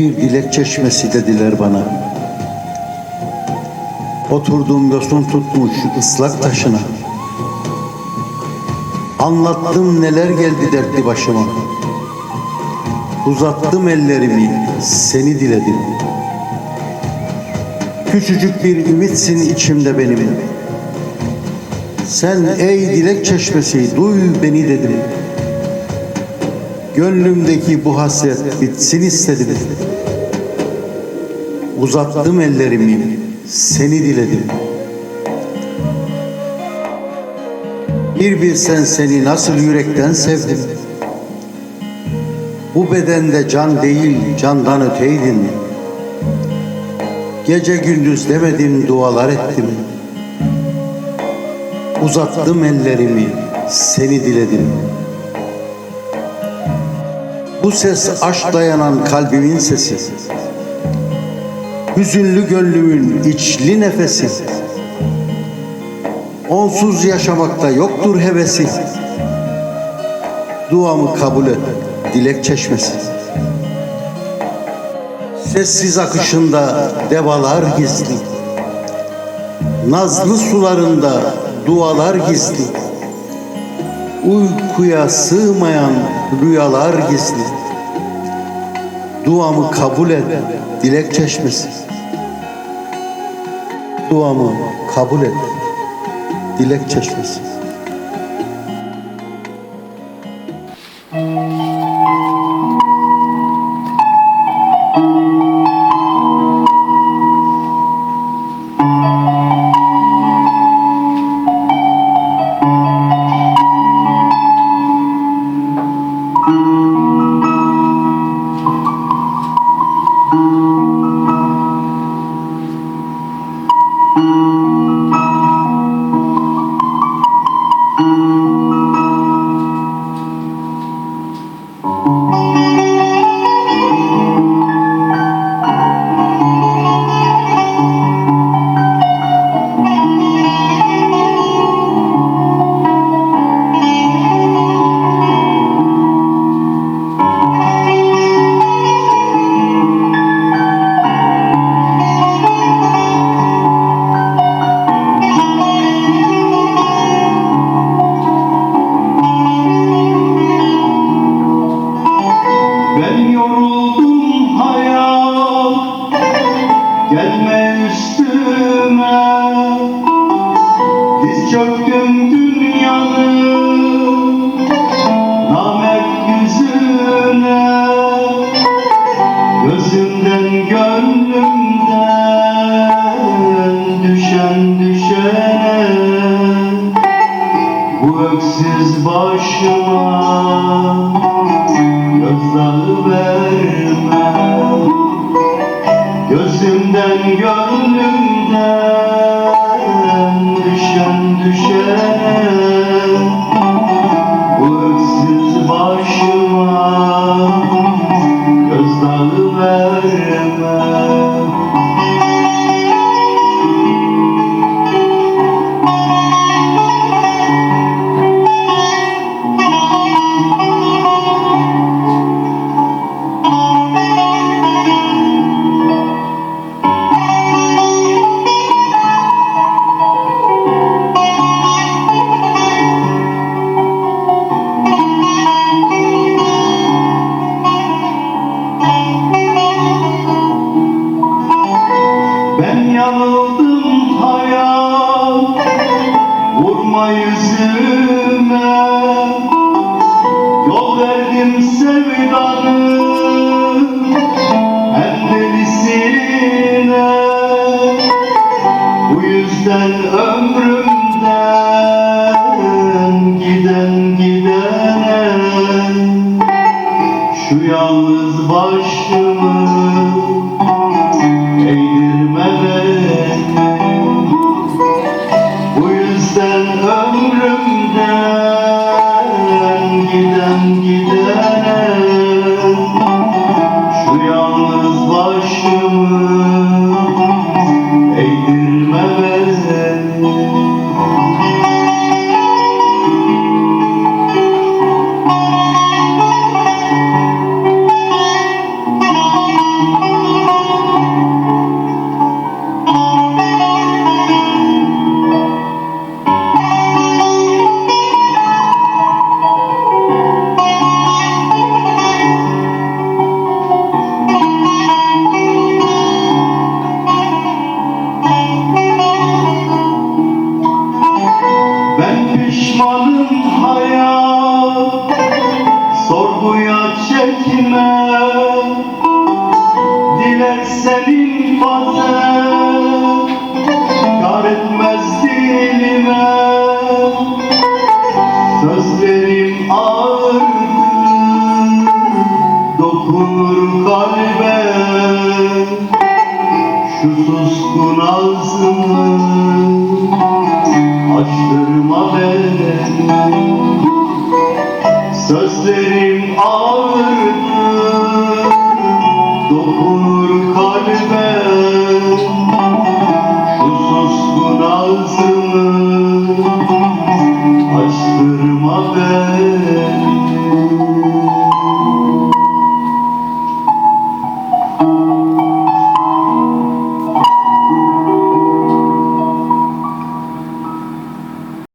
Bir dilek çeşmesi dediler bana. Oturduğum yosun tutmuş ıslak taşına. Anlattım neler geldi dertli başıma. Uzattım ellerimi, seni diledim. Küçücük bir ümitsin içimde benim. Sen ey dilek çeşmesi duy beni dedim. Gönlümdeki bu hasret bitsin istedim. Uzattım ellerimi, seni diledim. Bir bir sen seni nasıl yürekten sevdim. Bu bedende can değil, candan öteydin. Gece gündüz demedim, dualar ettim. Uzattım ellerimi, seni diledim. Bu ses aşk dayanan kalbimin sesi. Hüzünlü gönlümün içli nefesi. Onsuz yaşamakta yoktur hevesi. Duamı kabul et, dilek çeşmesi. Sessiz akışında devalar gizli. Nazlı sularında dualar gizli. Uykuya sığmayan rüyalar gizli. Duamı kabul et, dilek çeşmesi. Duamı kabul et, dilek çeşmesi. Mm-hmm. Çöktüm dünyanın Namert yüzüne Gözümden gönlümden Düşen düşene. Bu öksüz başıma Gözdağı verme. Gözümden gönlümden Bu yüzden Şu suskun ağzını Açtırma beni. Sözlerim ağırdır